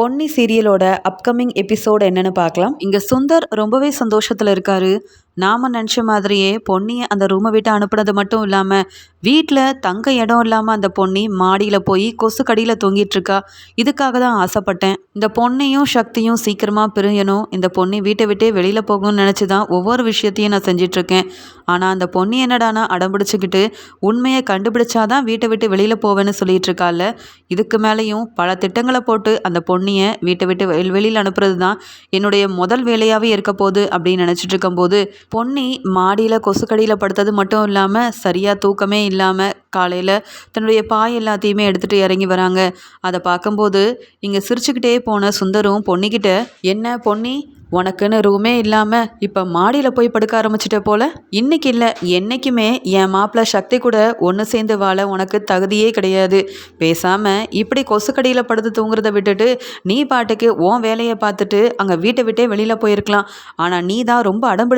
Ponni சீரியலோட upcoming episode என்னன்னு பார்க்கலாம். இங்கே சுந்தர் ரொம்பவே சந்தோஷத்தில் இருக்காரு. நாம் நினச்ச மாதிரியே பொன்னியை அந்த ரூமை விட்டு அனுப்புனது மட்டும் இல்லாமல் வீட்டில் தங்க இடம் இல்லாமல் அந்த பொன்னி மாடியில் போய் கொசு கடியில் தொங்கிட்டு இருக்கா. இதுக்காக தான் ஆசைப்பட்டேன். இந்த பொண்ணையும் சக்தியும் சீக்கிரமாக பிரியணும். இந்த பொண்ணி வீட்டை விட்டே வெளியில் போகணும்னு நினச்சி தான் ஒவ்வொரு விஷயத்தையும் நான் செஞ்சிட்ருக்கேன் ஆனால் அந்த பொண்ணி என்னடானா அடம்பிடிச்சிக்கிட்டு உண்மையை கண்டுபிடிச்சாதான் வீட்டை விட்டு வெளியில் போவேன்னு சொல்லிட்டு இருக்கால இதுக்கு மேலேயும் பல திட்டங்களை போட்டு அந்த பொண்ணியை வீட்டை விட்டு வெளி வெளியில் அனுப்புறது தான் என்னுடைய முதல் வேலையாகவே இருக்க போகுது அப்படின்னு நினச்சிட்டு இருக்கும்போது பொன்னி மாடியில் கொசுக்கடியில் படுத்தது மட்டும் இல்லாமல் சரியாக தூக்கமே இல்லாமல் காலையில் தன்னுடைய பாய் எல்லாத்தையுமே எடுத்துகிட்டு இறங்கி வராங்க. அதை பார்க்கும்போது இங்கே சிரிச்சுக்கிட்டே போன சுந்தரும் பொன்னிக்கிட்ட என்ன பொன்னி உனக்குன்னு ரூமே இல்லாமல் இப்போ மாடியில் போய் படுக்க ஆரம்பிச்சிட்ட போல? இன்னைக்கு இல்லை என்றைக்குமே என் மாப்பிள்ள சக்தி கூட ஒன்று சேர்ந்து வாழ உனக்கு தகுதியே கிடையாது. பேசாமல் இப்படி கொசுக்கடியில் படுத்து தூங்குறத விட்டுட்டு நீ பாட்டுக்கு உன் வேலையை பார்த்துட்டு அங்கே வீட்டை விட்டே வெளியில் போயிருக்கலாம். ஆனால் நீ தான் ரொம்ப அடம்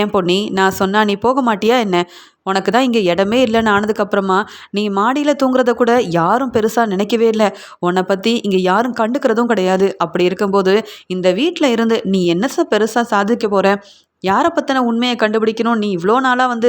ஏன் பொண்ணி நான் சொன்னால் நீ போக மாட்டியா என்ன? உனக்கு தான் இங்கே இடமே இல்லைன்னு ஆனதுக்கப்புறமா நீ மாடியில் தூங்குறத கூட யாரும் பெருசாக நினைக்கவே இல்லை. உன்னை பற்றி இங்கே யாரும் கண்டுக்கிறதும் கிடையாது. அப்படி இருக்கும்போது இந்த வீட்டில் இருந்து நீ என்ன சார் பெருசாக சாதிக்க போகிற யாரை பற்றின உண்மையை கண்டுபிடிக்கணும்? நீ இவ்வளோ நாளாக வந்து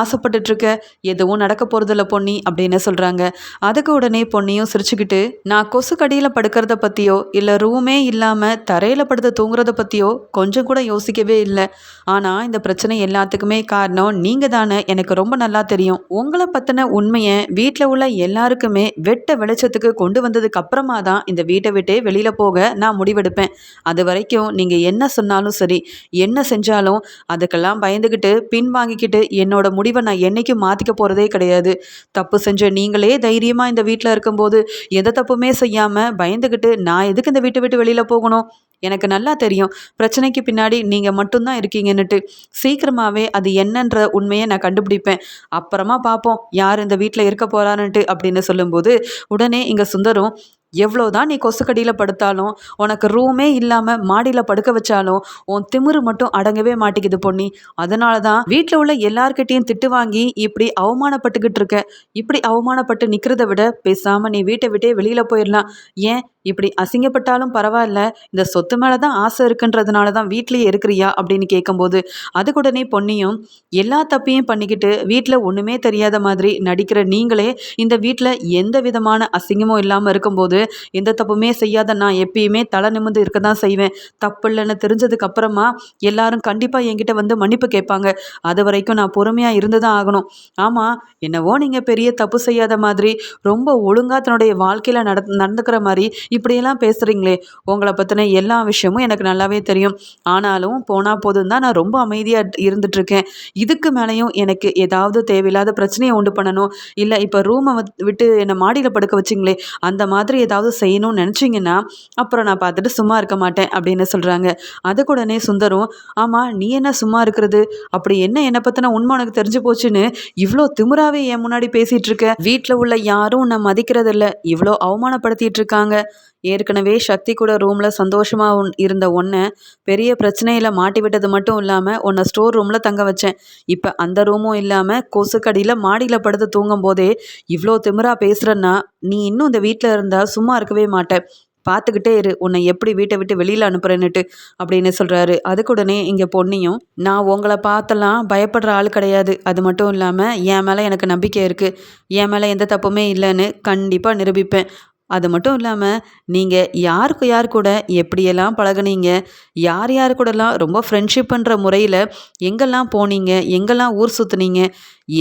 ஆசைப்பட்டுட்ருக்க. எதுவும் நடக்க போகிறதில்ல பொன்னி அப்படின்னு சொல்கிறாங்க அதுக்கு உடனே பொன்னியும் சிரிச்சுக்கிட்டு நான் கொசு கடியில் படுக்கிறத பற்றியோ இல்லை ரூமே இல்லாமல் தரையில் படுத்து தூங்குறத பற்றியோ கொஞ்சம் கூட யோசிக்கவே இல்லை. ஆனால் இந்த பிரச்சனை எல்லாத்துக்குமே காரணம் நீங்கள் தானே. எனக்கு ரொம்ப நல்லா தெரியும். உங்களை பற்றின உண்மையை வீட்டில் உள்ள எல்லாருக்குமே வெட்ட வெளிச்சத்துக்கு கொண்டு வந்ததுக்கு அப்புறமா தான் இந்த வீட்டை விட்டே வெளியில் போக நான் முடிவெடுப்பேன். அது வரைக்கும் நீங்கள் என்ன சொன்னாலும் சரி என்ன செஞ்சாலும் அதுக்கெல்லாம் பயந்துக்கிட்டு பின் வாங்கிக்கிட்டு என்னோட முடிவை நான் என்றைக்கும் மாற்றிக்க போகிறதே கிடையாது. தப்பு செஞ்ச நீங்களே தைரியமாக இந்த வீட்டில் இருக்கும்போது எந்த தப்புமே செய்யாமல் பயந்துக்கிட்டு நான் எதுக்கு இந்த வீட்டை விட்டு வெளியில் போகணும்? எனக்கு நல்லா தெரியும். பிரச்சனைக்கு பின்னாடி நீங்கள் மட்டும்தான் இருக்கீங்கன்னுட்டு. சீக்கிரமாகவே அது என்னன்ற உண்மையை நான் கண்டுபிடிப்பேன். அப்புறமா பார்ப்போம். யார் இந்த வீட்டில் இருக்க போகிறான்னுட்டு அப்படின்னு சொல்லும்போது உடனே இங்கே சுந்தரும் எவ்வளோதான் நீ கொசுக்கடியில் படுத்தாலும் உனக்கு ரூமே இல்லாமல் மாடியில் படுக்க வச்சாலும் உன் திமிரு மட்டும் அடங்கவே மாட்டேங்குது பொன்னி. அதனால தான் வீட்டில் உள்ள எல்லார்கிட்டையும் திட்டு வாங்கி இப்படி அவமானப்பட்டுக்கிட்டு இருக்க. இப்படி அவமானப்பட்டு நிற்கிறத விட பேசாமல் நீ வீட்டை விட்டே வெளியில் போயிடலாம் ஏன்? இப்படி அசிங்கப்பட்டாலும் பரவாயில்ல. இந்த சொத்து மேலே தான் ஆசை இருக்குன்றதுனால தான் வீட்லேயே இருக்கிறியா அப்படின்னு கேட்கும்போது அதுக்குடனே பொன்னியும் எல்லா தப்பையும் பண்ணிக்கிட்டு வீட்டில் ஒன்றுமே தெரியாத மாதிரி நடிக்கிற நீங்களே இந்த வீட்டில் எந்த விதமான அசிங்கமும் இல்லாமல் இருக்கும்போது எந்த தப்புமே செய்யாத நான் எப்பயுமே தலை நிமிர்ந்து இருக்க தான் செய்வேன். தப்பு இல்லைன்னு தெரிஞ்சதுக்கு அப்புறமா எல்லாரும் கண்டிப்பாக என்கிட்ட வந்து மன்னிப்பு கேட்பாங்க. அது வரைக்கும் நான் பொறுமையாக இருந்து தான் ஆகணும். ஆமாம் என்னவோ நீங்கள் பெரிய தப்பு செய்யாத மாதிரி ரொம்ப ஒழுங்காக தன்னுடைய வாழ்க்கையில் நட நடந்துக்கிற மாதிரி இப்படியெல்லாம் பேசுகிறீங்களே உங்களை பற்றின எல்லா விஷயமும் எனக்கு நல்லாவே தெரியும். ஆனாலும் போனால் போதும் தான் நான் ரொம்ப அமைதியாக இருந்துட்டுருக்கேன். இதுக்கு மேலேயும் எனக்கு ஏதாவது தேவையில்லாத பிரச்சனையை உண்டு பண்ணணும். இல்லை இப்போ ரூமை விட்டு என்னை மாடியில் படுக்க வச்சிங்களே அந்த மாதிரி ஏதாவது செய்யணும்னு நினச்சிங்கன்னா அப்புறம் நான் பார்த்துட்டு சும்மா இருக்க மாட்டேன் அப்படின்னு சொல்கிறாங்க அதுக்குடனே சுந்தரும் ஆமாம் நீ என்ன சும்மா இருக்கிறது? அப்படி என்ன என்னை பற்றின உண்மை உனக்கு தெரிஞ்சு போச்சுன்னு இவ்வளோ திமிராவே என் முன்னாடி பேசிகிட்டு இருக்க? வீட்டில் உள்ள யாரும் உன்னை மதிக்கிறதில்ல. இவ்வளோ அவமானப்படுத்திட்டு இருக்காங்க. ஏற்கனவே சக்தி கூட ரூமில் சந்தோஷமாக இருந்த ஒன்றை பெரிய பிரச்சனையில் மாட்டி விட்டது மட்டும் இல்லாமல் உன்னை ஸ்டோர் ரூமில் தங்க வச்சேன். இப்போ அந்த ரூமும் இல்லாமல் கொசுக்கடியில் மாடியில் படுத்து தூங்கும் போதே இவ்வளோ திமிரா பேசுகிறன்னா நீ இன்னும் இந்த வீட்டில் இருந்தால் சும்மா இருக்கவே மாட்டேன் பார்த்துக்கிட்டே இரு உன்னை எப்படி வீட்டை விட்டு வெளியில் அனுப்புறேன்னுட்டு அப்படின்னு சொல்கிறாரு அதுக்குடனே இங்கே பொண்ணியும் நான் உங்களை பார்த்தெல்லாம் பயப்படுற ஆள் கிடையாது. அது மட்டும் இல்லாமல் என் மேலே எனக்கு நம்பிக்கை இருக்குது என் மேலே எந்த தப்புமே இல்லைன்னு கண்டிப்பாக நிரூபிப்பேன். அது மட்டும் இல்லாமல் நீங்கள் யாருக்கு யார் கூட எப்படியெல்லாம் பழகுனீங்க யார் யார் கூடலாம் ரொம்ப ஃப்ரெண்ட்ஷிப்புன்ற முறையில் எங்கெல்லாம் போனீங்க எங்கெல்லாம் ஊர் சுற்றுனீங்க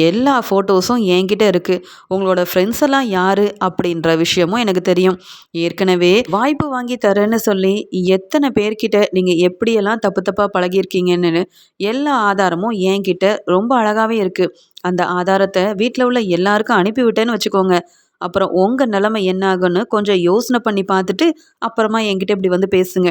எல்லா ஃபோட்டோஸும் என்கிட்ட இருக்குது உங்களோட ஃப்ரெண்ட்ஸ் எல்லாம் யார் அப்படின்ற விஷயமும் எனக்கு தெரியும். ஏற்கனவே வாய்ப்பு வாங்கி தரேன்னு சொல்லி எத்தனை பேர்கிட்ட நீங்கள் எப்படியெல்லாம் தப்பு தப்பாக பழகியிருக்கீங்கன்னு எல்லா ஆதாரமும் என்கிட்ட ரொம்ப அழகாகவே இருக்குது அந்த ஆதாரத்தை வீட்டில் உள்ள எல்லாருக்கும் அனுப்பிவிட்டேன்னு வச்சுக்கோங்க. அப்புறம் உங்கள் நிலமை என்ன ஆகும்னு கொஞ்சம் யோசனை பண்ணி பார்த்துட்டு அப்புறமா என்கிட்ட இப்படி வந்து பேசுங்க.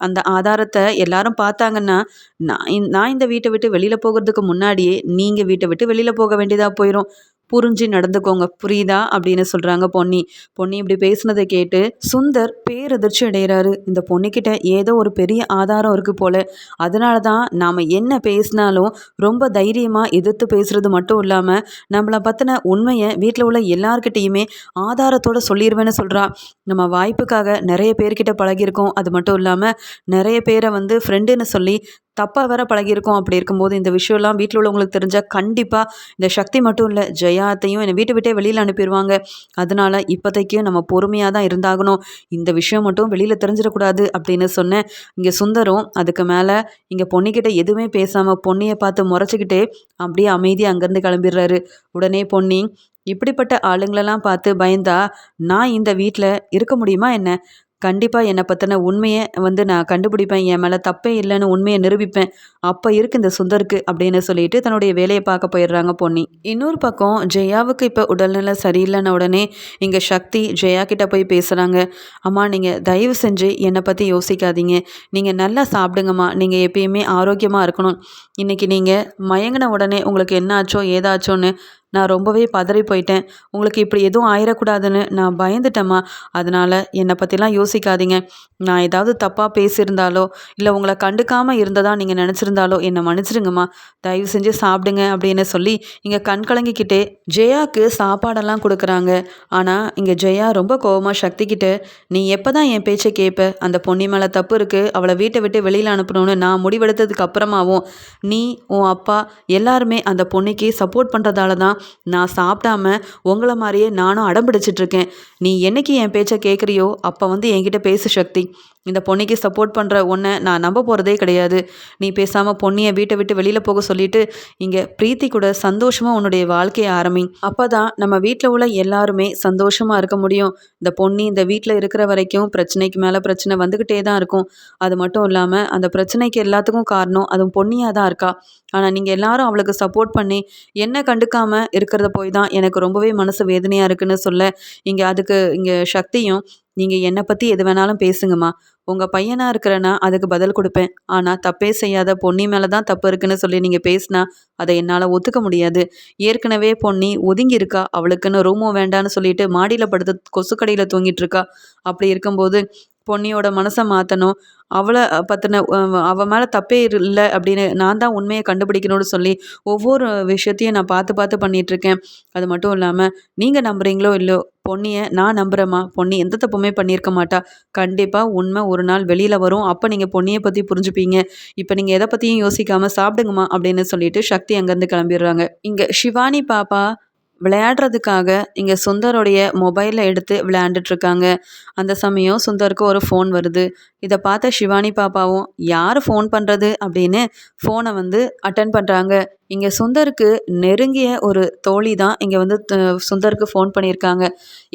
அந்த ஆதாரத்தை எல்லாரும் பார்த்தாங்கன்னா நான் நான் இந்த வீட்டை விட்டு வெளியில் போகிறதுக்கு முன்னாடியே நீங்கள் வீட்டை விட்டு வெளியில் போக வேண்டியதாக போயிடும் புரிஞ்சு நடந்துக்கோங்க. புரியுதா? அப்படின்னு சொல்கிறாங்க பொன்னி. பொன்னி இப்படி பேசுனதை கேட்டு சுந்தர் பேரதிர்ச்சி அடைகிறாரு இந்த பொண்ணுக்கிட்ட ஏதோ ஒரு பெரிய ஆதாரம் இருக்குது போல. அதனால தான் நாம் என்ன பேசினாலும் ரொம்ப தைரியமாக எதிர்த்து பேசுகிறது மட்டும் இல்லாமல் நம்மளை பற்றின உண்மையை வீட்டில் உள்ள எல்லார்கிட்டேயுமே ஆதாரத்தோடு சொல்லிடுவேன்னு சொல்கிறா நம்ம வாய்ப்புக்காக நிறைய பேர்கிட்ட பழகியிருக்கோம். அது மட்டும் இல்லாமல் நிறைய பேரை வந்து ஃப்ரெண்டுன்னு சொல்லி தப்பாக வேற பழகியிருக்கோம் அப்படி இருக்கும்போது இந்த விஷயம்லாம் வீட்டில் உள்ளவங்களுக்கு தெரிஞ்சால் கண்டிப்பாக இந்த சக்தி மட்டும் இல்லை ஜெயாத்தையும் என்னை வீட்டை விட்டே வெளியில் அனுப்பிடுவாங்க அதனால இப்போதைக்கு நம்ம பொறுமையாக தான் இருந்தாகணும். இந்த விஷயம் மட்டும் வெளியில் தெரிஞ்சிடக்கூடாது அப்படின்னு சொன்னேன். இங்கே சுந்தரம் அதுக்கு மேலே இங்கே பொன்னிக்கிட்ட எதுவுமே பேசாமல் பொண்ணியை பார்த்து முறைச்சிக்கிட்டே அப்படியே அமைதியாக அங்கேருந்து கிளம்பிடுறாரு. உடனே பொன்னி இப்படிப்பட்ட ஆளுங்களெல்லாம் பார்த்து பயந்தா நான் இந்த வீட்டில் இருக்க முடியுமா என்ன? கண்டிப்பாக என்னை பற்றின உண்மையை வந்து நான் கண்டுபிடிப்பேன். என் மேலே தப்பே இல்லைன்னு உண்மையை நிரூபிப்பேன். அப்போ இருக்கு இந்த சுந்தருக்கு அப்படின்னு சொல்லிட்டு தன்னுடைய வேலையை பார்க்க போயிடுறாங்க பொன்னி. இன்னொரு பக்கம் ஜெயாவுக்கு இப்போ உடல்நிலை சரியில்லைன உடனே இங்கே சக்தி ஜெயா கிட்ட போய் பேசுகிறாங்க அம்மா நீங்கள் தயவு செஞ்சு என்னை பற்றி யோசிக்காதீங்க. நீங்கள் நல்லா சாப்பிடுங்கம்மா. நீங்கள் எப்பயுமே ஆரோக்கியமாக இருக்கணும். இன்றைக்கி நீங்கள் மயங்கின உடனே உங்களுக்கு என்ன ஆச்சோ ஏதாச்சோன்னு நான் ரொம்பவே பதறி போயிட்டேன். உங்களுக்கு இப்படி எதுவும் ஆயிடக்கூடாதுன்னு நான் பயந்துட்டேம்மா. அதனால் என்னை பற்றிலாம் யோசிக்காதீங்க. நான் ஏதாவது தப்பாக பேசியிருந்தாலோ இல்லை உங்களை கண்டுக்காமல் இருந்ததா நீங்கள் நினச்சிருந்தாலோ என்னை மன்னிச்சிடுங்கம்மா தயவு செஞ்சு சாப்பிடுங்க அப்படின்னு சொல்லி இங்கே கண் கலங்கிக்கிட்டே ஜெயாவுக்கு சாப்பாடெல்லாம் கொடுக்குறாங்க. ஆனால் இங்கே ஜெயா ரொம்ப கோபமாக சக்திக்கிட்ட நீ எப்போ தான் என் பேச்சை கேட்ப அந்த பொன்னி மேலே தப்பு இருக்குது அவளை வீட்டை விட்டு வெளியில் அனுப்பணும்னு நான் முடிவெடுத்ததுக்கு அப்புறமாவும் நீ உன் அப்பா எல்லாருமே அந்த பொண்ணுக்கு சப்போர்ட் பண்ணுறதால தான் நான் சாப்பிடாம உங்களை மாதிரியே நானும் அடம் பிடிச்சிட்ருக்கேன் நீ என்னைக்கு என் பேச்சை கேட்குறியோ அப்போ வந்து என்கிட்ட பேசு சக்தி. இந்த பொண்ணுக்கு சப்போர்ட் பண்ணுற ஒன்றை நான் நம்ப போகிறதே கிடையாது. நீ பேசாமல் பொண்ணியை வீட்டை விட்டு வெளியில் போக சொல்லிட்டு இங்கே பிரீத்தி கூட சந்தோஷமாக உன்னுடைய வாழ்க்கையை ஆரம்பி. அப்போ தான் நம்ம வீட்டில் உள்ள எல்லாருமே சந்தோஷமாக இருக்க முடியும். இந்த பொண்ணி இந்த வீட்டில் இருக்கிற வரைக்கும் பிரச்சனைக்கு மேலே பிரச்சனை வந்துக்கிட்டே தான் இருக்கும். அது மட்டும் இல்லாமல் அந்த பிரச்சனைக்கு எல்லாத்துக்கும் காரணம் அதுவும் பொண்ணியாக தான் இருக்கா. ஆனால் நீங்கள் எல்லாரும் அவளுக்கு சப்போர்ட் பண்ணி என்ன கண்டுக்காமல் இருக்கிறத போய் தான் எனக்கு ரொம்பவே மனசு வேதனையாக இருக்குன்னு சொல்ல இங்கே அதுக்கு இங்கே சக்தியும் நீங்கள் என்னை பற்றி எது வேணாலும் பேசுங்கம்மா. உங்கள் பையனாக இருக்கிறேன்னா அதுக்கு பதில் கொடுப்பேன். ஆனால் தப்பே செய்யாத பொன்னி மேலே தான் தப்பு இருக்குன்னு சொல்லி நீங்கள் பேசினா அதை என்னால் ஒத்துக்க முடியாது. ஏற்கனவே பொன்னி ஒதுங்கி இருக்கா அவளுக்குன்னு ரூமும் வேண்டான்னு சொல்லிட்டு மாடியில் படுத்து கொசுக்கடையில் தூங்கிட்டு இருக்கா. அப்படி இருக்கும்போது பொன்னியோட மனசை மாற்றணும் அவளை பற்றின அவள் மேலே தப்பே இல்லை அப்படின்னு நான் தான் உண்மையை கண்டுபிடிக்கணும்னு சொல்லி ஒவ்வொரு விஷயத்தையும் நான் பார்த்து பார்த்து பண்ணிகிட்ருக்கேன் அது மட்டும் இல்லாமல் நீங்கள் நம்புகிறீங்களோ இல்லையோ பொன்னியை நான் நம்புகிறேம்மா பொன்னி எந்த தப்புமே பண்ணியிருக்க மாட்டா. கண்டிப்பாக உண்மை ஒரு நாள் வெளியில் வரும். அப்போ நீங்கள் பொன்னியை பற்றி புரிஞ்சுப்பீங்க. இப்போ நீங்கள் எதை பற்றியும் யோசிக்காமல் சாப்பிடுங்கம்மா அப்படின்னு சொல்லிட்டு சக்தி அங்கேருந்து கிளம்பிடுறாங்க. இங்கே சிவானி பாப்பா விளையாடுறதுக்காக இங்கே சுந்தருடைய மொபைலை எடுத்து விளையாண்டுட்ருக்காங்க. அந்த சமயம் சுந்தருக்கு ஒரு ஃபோன் வருது. இதை பார்த்த ஷிவானி பாப்பாவும் யார் ஃபோன் பண்ணுறது அப்படின்னு ஃபோனை வந்து அட்டன் பண்ணுறாங்க இங்கே சுந்தருக்கு நெருங்கிய ஒரு தோழி தான் இங்கே வந்து சுந்தருக்கு ஃபோன் பண்ணியிருக்காங்க.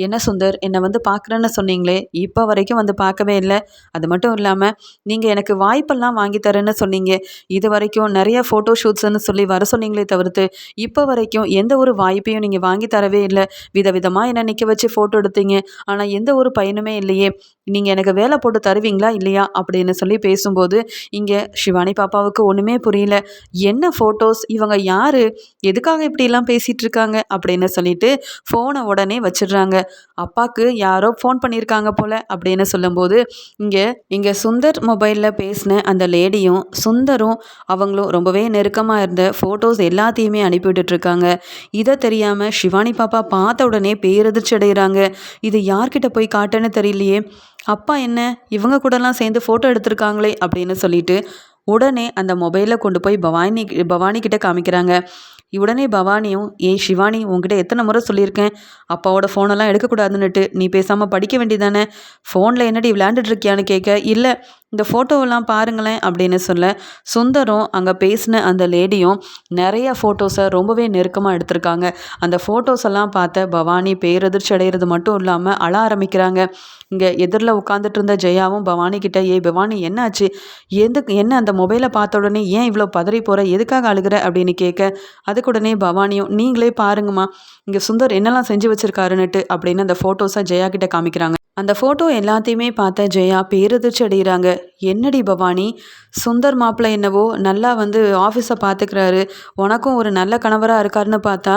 என்ன சுந்தர்? என்னை வந்து பார்க்குறேன்னு சொன்னீங்களே. இப்போ வரைக்கும் வந்து பார்க்கவே இல்லை. அது மட்டும் இல்லாமல் நீங்கள் எனக்கு வாய்ப்பெல்லாம் வாங்கி தரேன்னு சொன்னீங்க. இது வரைக்கும் நிறைய ஃபோட்டோ ஷூட்ஸ்ன்னு சொல்லி வர சொன்னீங்களே தவிர்த்து இப்போ வரைக்கும் எந்த ஒரு வாய்ப்பையும் நீங்கள் வாங்கி தரவே இல்லை. விதவிதமாக என்னை நிற்க வச்சு ஃபோட்டோ எடுத்தீங்க. ஆனால் எந்த ஒரு பயனுமே இல்லையே. நீங்கள் எனக்கு வேலை போட்டு தருவீங்களா இல்லையா? அப்படின்னு சொல்லி பேசும்போது இங்கே சிவானி பாப்பாவுக்கு ஒன்றுமே புரியல. என்ன ஃபோட்டோஸ் இவங்க யார்? எதுக்காக இப்படிலாம் பேசிகிட்டு இருக்காங்க அப்படின்னு சொல்லிட்டு ஃபோனை உடனே வச்சிடுறாங்க. அப்பாவுக்கு யாரோ ஃபோன் பண்ணியிருக்காங்க போல் அப்படின்னு சொல்லும்போது இங்கே இங்கே சுந்தர் மொபைலில் பேசின அந்த லேடியும் சுந்தரும் அவங்களும் ரொம்பவே நெருக்கமாக இருந்த ஃபோட்டோஸ் எல்லாத்தையுமே அனுப்பிவிட்டுட்ருக்காங்க இதை தெரியாமல் சிவானி பாப்பா பார்த்த உடனே பேரதிர்ச்சி அடைகிறாங்க இது யார்கிட்ட போய் காட்டுன்னு தெரியலையே. அப்பா என்ன? இவங்க கூடலாம் சேர்ந்து ஃபோட்டோ எடுத்திருக்காங்களே அப்படின்னு சொல்லிட்டு உடனே அந்த மொபைலை கொண்டு போய் பவானி பவானி கிட்ட காமிக்கிறாங்க. உடனே பவானியும் ஏய் சிவானி உங்ககிட்ட எத்தனை முறை சொல்லியிருக்கேன். அப்பாவோட ஃபோனெல்லாம் எடுக்கக்கூடாதுன்னுட்டு. நீ பேசாமல் படிக்க வேண்டியதானே ஃபோனில் என்னடி விளையாண்டுட்டு இருக்கியான்னு கேட்க இல்லை இந்த ஃபோட்டோவெல்லாம் பாருங்களேன் அப்படின்னு சொல்ல சுந்தரும் அங்கே பேசின அந்த லேடியும் நிறைய ஃபோட்டோஸை ரொம்பவே நெருக்கமாக எடுத்திருக்காங்க. அந்த ஃபோட்டோஸ் எல்லாம் பார்த்த பவானி பேரதிர்ச்சி அடைகிறது மட்டும் இல்லாமல் அழ ஆரம்பிக்கிறாங்க. இங்கே எதிரில் உட்காந்துட்டு இருந்த ஜெயாவும் பவானி கிட்ட ஏ பவானி என்னாச்சு? எதுக்கு என்ன அந்த மொபைலை பார்த்த உடனே ஏன் இவ்வளோ பதறி போகிற எதுக்காக அழுகிற? அப்படின்னு கேட்க அதுக்கு உடனே பவானியும் நீங்களே பாருங்கம்மா. இங்கே சுந்தர் என்னெல்லாம் செஞ்சு வச்சுருக்காருன்னுட்டு அப்படின்னு அந்த ஃபோட்டோஸை ஜெயா கிட்ட காமிக்கிறாங்க. அந்த ஃபோட்டோ எல்லாத்தையுமே பார்த்த ஜெயா பேரதிர்ச்சி அடைகிறாங்க. என்னடி பவானி? சுந்தர் மாப்பிள்ளை என்னவோ நல்லா வந்து ஆஃபீஸை பார்த்துக்கிறாரு உனக்கும் ஒரு நல்ல கணவராக இருக்காருன்னு பார்த்தா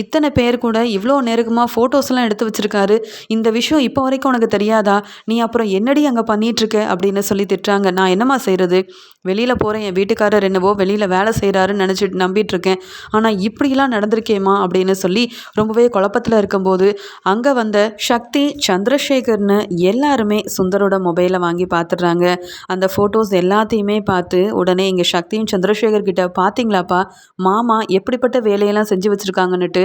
இத்தனை பேர் கூட இவ்வளோ நெருக்கமாக ஃபோட்டோஸ்லாம் எடுத்து வச்சுருக்காரு. இந்த விஷயம் இப்போ வரைக்கும் உனக்கு தெரியாதா? நீ அப்புறம் என்னடி அங்கே பண்ணிகிட்ருக்க அப்படின்னு சொல்லி திட்டுறாங்க. நான் என்னம்மா செய்கிறது வெளியில் போகிறேன் என் வீட்டுக்காரர் என்னவோ வெளியில் வேலை செய்கிறாருன்னு நினச்சிட்டு நம்பிட்டு இருக்கேன். ஆனால் இப்படிலாம் நடந்திருக்கேம்மா அப்படின்னு சொல்லி ரொம்பவே குழப்பத்தில் இருக்கும்போது அங்கே வந்த சக்தி சந்திரசேகர்னு எல்லாருமே சுந்தரோட மொபைலை வாங்கி பார்த்துடுறாங்க அந்த ஃபோட்டோஸ் எல்லாத்தையுமே பார்த்து உடனே இங்கே சக்தியும் சந்திரசேகர் கிட்ட பார்த்தீங்களாப்பா மாமா எப்படிப்பட்ட வேலையெல்லாம் செஞ்சு வச்சுருக்காங்கன்னுட்டு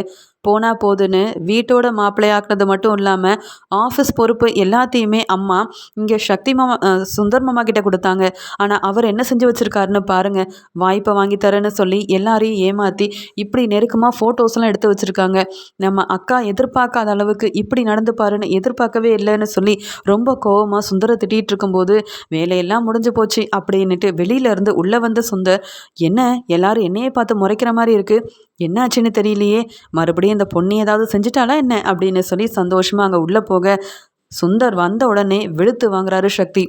போனால் போதுன்னு வீட்டோட மாப்பிள்ளையாக்குறது மட்டும் இல்லாமல் ஆஃபீஸ் பொறுப்பு எல்லாத்தையுமே அம்மா இங்கே சக்தி மாமா சுந்தர் மாமா கிட்ட கொடுத்தாங்க. ஆனால் அவர் என்ன செஞ்சு வச்சுருக்காருன்னு பாருங்கள் வாய்ப்பை வாங்கி தரேன்னு சொல்லி எல்லாரையும் ஏமாற்றி இப்படி நெருக்கமாக ஃபோட்டோஸ்லாம் எடுத்து வச்சுருக்காங்க. நம்ம அக்கா எதிர்பார்க்காத அளவுக்கு இப்படி நடந்து பாருன்னு எதிர்பார்க்கவே இல்லைன்னு சொல்லி ரொம்ப கோவமாக சுந்தரை திட்டிகிட்டு இருக்கும்போது வேலையெல்லாம் முடிஞ்சு போச்சு அப்படின்னுட்டு வெளியில இருந்து உள்ளே வந்த சுந்தர் என்ன? எல்லாரும் என்னையே பார்த்து முறைக்கிற மாதிரி இருக்குது என்னாச்சுன்னு தெரியலையே. மறுபடியும் இந்த பொண்ணு ஏதாவது செஞ்சுட்டாளா என்ன? அப்படின்னு சொல்லி சந்தோஷமாக அங்கே உள்ளே போக சுந்தர் வந்த உடனே வெளுத்து வாங்குறாரு சக்தி.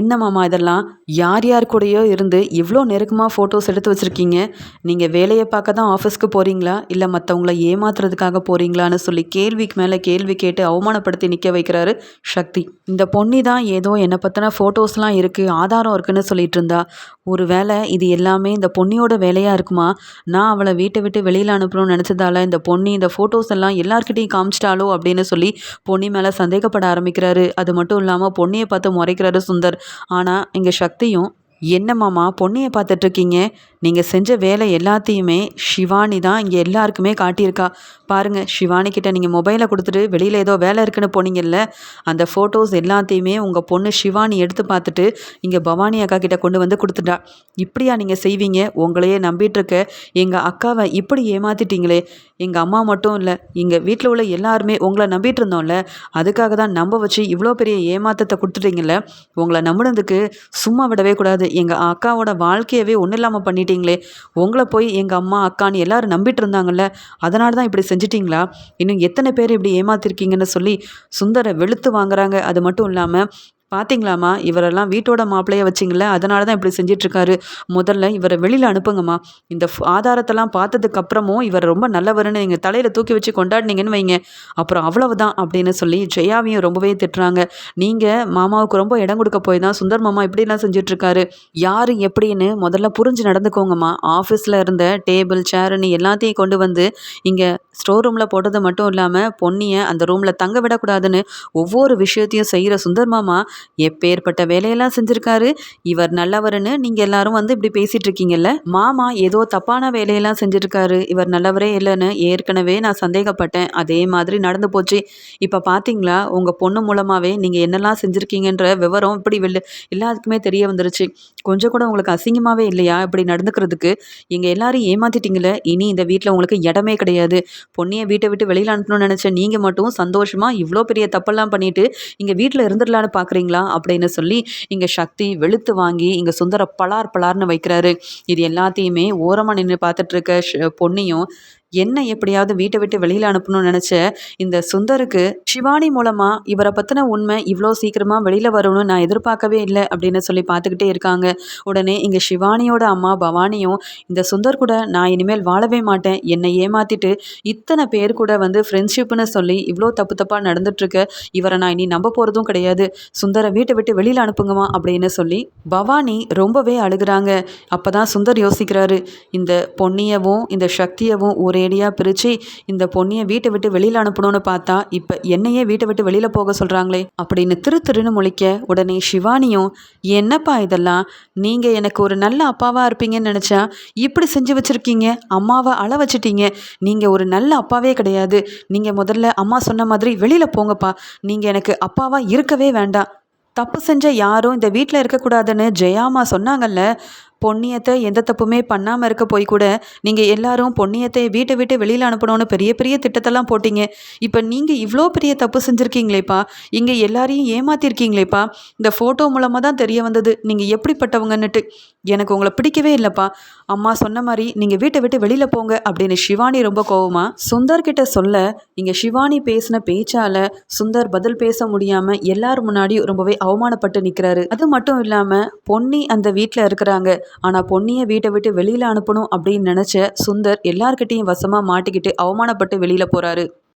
என்ன மாமா இதெல்லாம்? யார் யார் கூடயோ இருந்து இவ்வளோ நெருக்கமாக ஃபோட்டோஸ் எடுத்து வச்சுருக்கீங்க? நீங்கள் வேலையை பார்க்க தான் ஆஃபீஸ்க்கு போகிறீங்களா இல்லை மற்றவங்கள ஏமாத்துறதுக்காக போகிறீங்களான்னு சொல்லி கேள்விக்கு மேலே கேள்வி கேட்டு அவமானப்படுத்தி நிற்க வைக்கிறாரு சக்தி. இந்த பொண்ணி தான் ஏதோ என்னை பற்றின ஃபோட்டோஸ்லாம் இருக்குது ஆதாரம் இருக்குன்னு சொல்லிட்டு இருந்தா. ஒரு வேளை இது எல்லாமே இந்த பொன்னியோட வேலையாக இருக்குமா? நான் அவளை வீட்டை விட்டு வெளியில் அனுப்பணும்னு நினச்சதால இந்த பொன்னி இந்த ஃபோட்டோஸ் எல்லாம் எல்லார்கிட்டையும் காமிச்சிட்டாலோ அப்படின்னு சொல்லி பொன்னி மேலே சந்தேகப்பட ஆரம்பிக்கிறாரு. அது மட்டும் இல்லாமல் பொண்ணியை பார்த்து முறைக்கிறாரு சுந்தர். ஆனால் இங்கே சக்தியும் என்ன மாமா பார்த்துட்ருக்கீங்க நீங்கள் செஞ்ச வேலை எல்லாத்தையுமே ஷிவானி தான் இங்கே எல்லாருக்குமே காட்டியிருக்கா. பாருங்கள் ஷிவானி கிட்ட நீங்கள் மொபைலை கொடுத்துட்டு வெளியில் ஏதோ வேலை இருக்குன்னு போனீங்கல்ல அந்த ஃபோட்டோஸ் எல்லாத்தையுமே உங்கள் பொண்ணு ஷிவானி எடுத்து பார்த்துட்டு இங்கே பவானி அக்கா கிட்ட கொண்டு வந்து கொடுத்துட்டா. இப்படியா நீங்கள் செய்வீங்க? உங்களையே நம்பிட்டுருக்க. எங்கள் அக்காவை இப்படி ஏமாத்திட்டீங்களே. எங்கள் அம்மா மட்டும் இல்லை எங்கள் வீட்டில் உள்ள எல்லாருமே உங்களை நம்பிட்டு இருந்தோம்ல அதுக்காக தான் நம்ப வச்சு இவ்வளோ பெரிய ஏமாத்தத்தை கொடுத்துட்டீங்கல்ல உங்களை நம்பினதுக்கு சும்மா விடவே கூடாது. எங்கள் அக்காவோட வாழ்க்கையவே ஒன்றும் இல்லாமல் பண்ணிட்டீங்களே? உங்களை போய் எங்கள் அம்மா அக்கான்னு எல்லாரும் நம்பிட்டு இருந்தாங்கல்ல அதனால தான் இப்படி செஞ்சிட்டிங்களா? இன்னும் எத்தனை பேர் இப்படி ஏமாத்திருக்கீங்கன்னு சொல்லி சுந்தரை வெளுத்து வாங்குறாங்க. அது மட்டும் இல்லாமல் பார்த்தீங்களாம்மா இவரெல்லாம் வீட்டோட மாப்பிள்ளைய வச்சிங்கள அதனால தான் இப்படி செஞ்சிட்ருக்காரு. முதல்ல இவரை வெளியில் அனுப்புங்கம்மா. இந்த ஆதாரத்தெல்லாம் பார்த்ததுக்கப்புறமும் இவர் ரொம்ப நல்லவர்னு நீங்கள் தலையில் தூக்கி வச்சு கொண்டாடினீங்கன்னு வைங்க. அப்புறம் அவ்வளவுதான் அப்படின்னு சொல்லி ஜெயாவையும் ரொம்பவே திட்டுறாங்க. நீங்கள் மாமாவுக்கு ரொம்ப இடம் கொடுக்க போய் தான் சுந்தர் மாமா இப்படிலாம் செஞ்சிட்ருக்காரு. யார் எப்படின்னு முதல்ல புரிஞ்சு நடந்துக்கோங்கம்மா. ஆஃபீஸில் இருந்த டேபிள் சேர்னு எல்லாத்தையும் கொண்டு வந்து இங்கே ஸ்டோர் ரூமில் போட்டது மட்டும் இல்லாமல் பொன்னியை அந்த ரூமில் தங்க விடக்கூடாதுன்னு ஒவ்வொரு விஷயத்தையும் செய்கிற சுந்தர் மாமா எப்பேற்பட்ட வேலையெல்லாம் செஞ்சுருக்காரு. இவர் நல்லவர்னு நீங்கள் எல்லாரும் வந்து இப்படி பேசிகிட்டு இருக்கீங்கல்ல? மாமா ஏதோ தப்பான வேலையெல்லாம் செஞ்சுருக்காரு. இவர் நல்லவரே இல்லைன்னு ஏற்கனவே நான் சந்தேகப்பட்டேன். அதே மாதிரி நடந்து போச்சு. இப்போ பார்த்தீங்களா உங்கள் பொண்ணு மூலமாகவே நீங்கள் என்னெல்லாம் செஞ்சுருக்கீங்கன்ற விவரம் இப்படி வெளில எல்லாத்துக்குமே தெரிய வந்துருச்சு. கொஞ்சம் கூட உங்களுக்கு அசிங்கமாகவே இல்லையா? இப்படி நடந்துக்கிறதுக்கு. எங்கள் எல்லாரும் ஏமாத்திட்டீங்களே இனி இந்த வீட்டில் உங்களுக்கு இடமே கிடையாது. பொன்னியை வீட்டை விட்டு வெளியில் அனுப்பணும்னு நினச்ச நீங்கள் மட்டும் சந்தோஷமாக இவ்வளோ பெரிய தப்பெல்லாம் பண்ணிட்டு இங்கே வீட்டில் இருந்துடலான்னு பார்க்குறீங்களா அப்படின்னு சொல்லி இங்கே சக்தி வெளுத்து வாங்கி இங்கே சுந்தர பலார் பலார்னு வைக்கிறாரு. இது எல்லாத்தையுமே ஓரமாக நின்று பார்த்துட்ருக்க ஷ- பொன்னியும் என்ன எப்படியாவது வீட்டை விட்டு வெளியில் அனுப்பணும்னு நினச்ச இந்த சுந்தருக்கு சிவானி மூலமாக இவரை பற்றின உண்மை இவ்வளோ சீக்கிரமாக வெளியில் வரணும்னு நான் எதிர்பார்க்கவே இல்லை அப்படின்னு சொல்லி பார்த்துக்கிட்டே இருக்காங்க. உடனே இங்கே சிவானியோட அம்மா பவானியும் இந்த சுந்தர் கூட நான் இனிமேல் வாழவே மாட்டேன். என்னை ஏமாத்திட்டு இத்தனை பேர் கூட வந்து ஃப்ரெண்ட்ஷிப்னு சொல்லி இவ்வளோ தப்பு தப்பாக நடந்துட்டுருக்க. இவரை நான் இனி நம்ப போகிறதும் கிடையாது. சுந்தரை வீட்டை விட்டு வெளியில் அனுப்புங்கம்மா அப்படின்னு சொல்லி பவானி ரொம்பவே அழுகிறாங்க. அப்போ தான் சுந்தர் யோசிக்கிறாரு இந்த பொன்னியவும் இந்த சக்தியவும் ரேடியாக பிரித்து இந்த பொண்ணியை வீட்டை விட்டு வெளியில் அனுப்பணும்னு பார்த்தா இப்போ என்னையே வீட்டை விட்டு வெளியில் போக சொல்கிறாங்களே அப்படின்னு திரு திருன்னு முழிக்க உடனே சிவானியும் என்னப்பா இதெல்லாம்? நீங்கள் எனக்கு ஒரு நல்ல அப்பாவாக இருப்பீங்கன்னு நினச்சா இப்படி செஞ்சு வச்சுருக்கீங்க? அம்மாவை அழ வச்சிட்டீங்க. நீங்கள் ஒரு நல்ல அப்பாவே கிடையாது. நீங்கள் முதல்ல அம்மா சொன்ன மாதிரி வெளியில் போங்கப்பா. நீங்கள் எனக்கு அப்பாவாக இருக்கவே வேண்டாம். தப்பு செஞ்ச யாரும் இந்த வீட்டில் இருக்கக்கூடாதுன்னு ஜெயாமா சொன்னாங்கல்ல பொன்னியத்தை எந்த தப்புமே பண்ணாமல் இருக்க போய் கூட நீங்கள் எல்லாரும் பொன்னியத்தை வீட்டை விட்டு வெளியில் அனுப்பணும்னு பெரிய பெரிய திட்டத்தெல்லாம் போட்டீங்க. இப்போ நீங்கள் இவ்வளோ பெரிய தப்பு செஞ்சுருக்கீங்களேப்பா. இங்கே எல்லாரையும் ஏமாத்திருக்கீங்களேப்பா. இந்த ஃபோட்டோ மூலமாக தான் தெரிய வந்தது. நீங்கள் எப்படிப்பட்டவங்கன்னுட்டு. எனக்கு உங்களை பிடிக்கவே இல்லைப்பா. அம்மா சொன்ன மாதிரி நீங்கள் வீட்டை விட்டு வெளியில் போங்க அப்படின்னு சிவானி ரொம்ப கோவமா சுந்தர் கிட்ட சொல்ல இங்கே சிவானி பேசின பேச்சால சுந்தர் பதில் பேச முடியாமல் எல்லார் முன்னாடி ரொம்பவே அவமானப்பட்டு நிற்கிறாரு அது மட்டும் இல்லாமல் பொன்னி அந்த வீட்டில் இருக்கிறாங்க. ஆனால் பொன்னியை வீட்டை விட்டு வெளியில் அனுப்பணும் அப்படின்னு நினச்ச சுந்தர் எல்லார்கிட்டையும் வசமாக மாட்டிக்கிட்டு அவமானப்பட்டு வெளியில் போகிறாரு